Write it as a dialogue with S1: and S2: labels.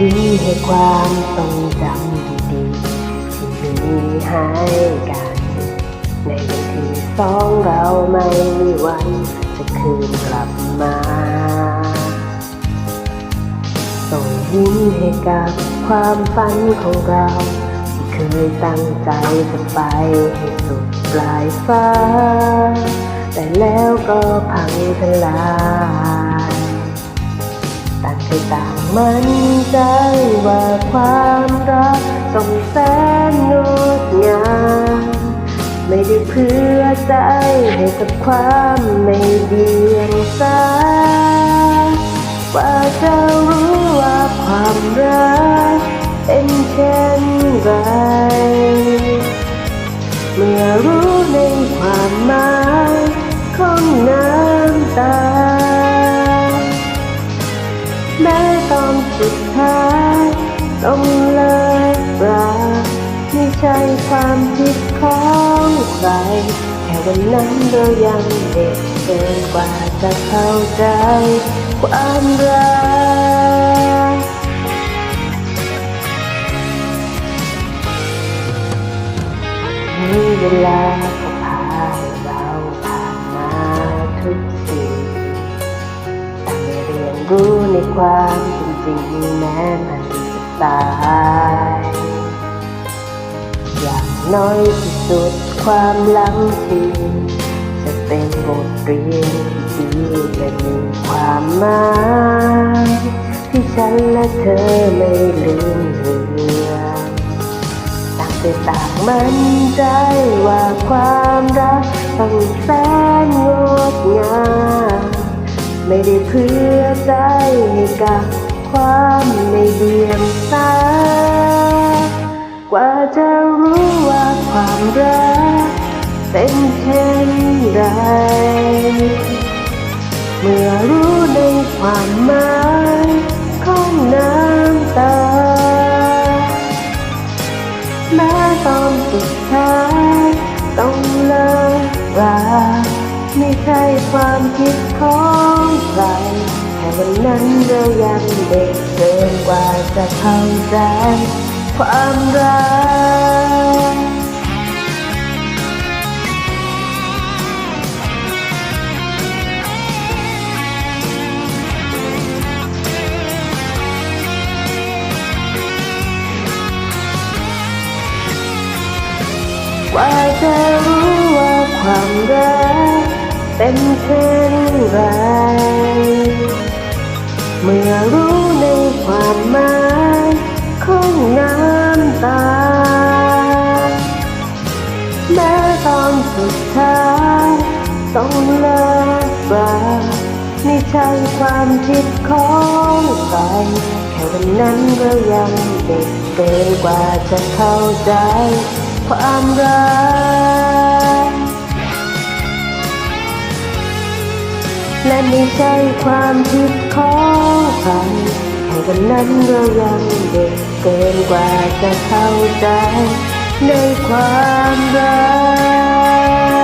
S1: ยิ้มให้ความทรงจำดีๆที่มีให้กัน ในวันที่สองเราไม่มีวันจะคืนกลับมาส่งยิ้มให้กับความฝันของเราที่เคยตั้งใจจะไปให้สุดปลายฟ้า แต่แล้วก็พังทลาย ต่างใจต่างมั่นใจว่าความรักต้องแสนงดงามไม่ได้เพื่อใจให้กับความไม่เดียงสาว่าจะรู้ว่าความรักเป็นเช่นไรเมื่อรู้ ต้องเลิกราไม่ใช่ความผิดของใครแค่วันนั้นเรายังเด็กเกินกว่าจะเข้าใจ ความรักมีเวลาก็พาให้เราผ่านมาทุกสิ่งแต่ไม่เรียนรู้ในความเป็นจริงแม้มัน ตาย อย่างน้อยที่สุดความลังทีจะเป็นบทเรียนที่ดีและมีความหมายที่ฉันและเธอไม่ลืมเลือนต่างใจต่างมั่นใจว่าความรักต้องแสนงดงามไม่ได้เพื่อใจให้กับ ความไม่เดียงสากว่าจะรู้ว่าความรักเป็นเช่นไร เมื่อรู้ในความหมายของน้ำตาแม้ตอนสุดท้ายต้องเลิกราไม่ใช่ความผิดของใคร วันนั้นเรายังเด็กเกินกว่าจะเข้าใจความรักว่าจะรู้ว่าความรักเป็นเช่นไร เมื่อรู้ในความหมายของน้ำตา แม้ตอนสุดท้ายต้องเลิกราไม่ใช่ความผิดของใครแค่วันนั้นเรายังเด็กเกินกว่าจะเข้าใจความรัก และไม่ใช่ความผิดของใครแค่วันนั้นเรายังเด็กเกินกว่าจะเข้าใจในความรัก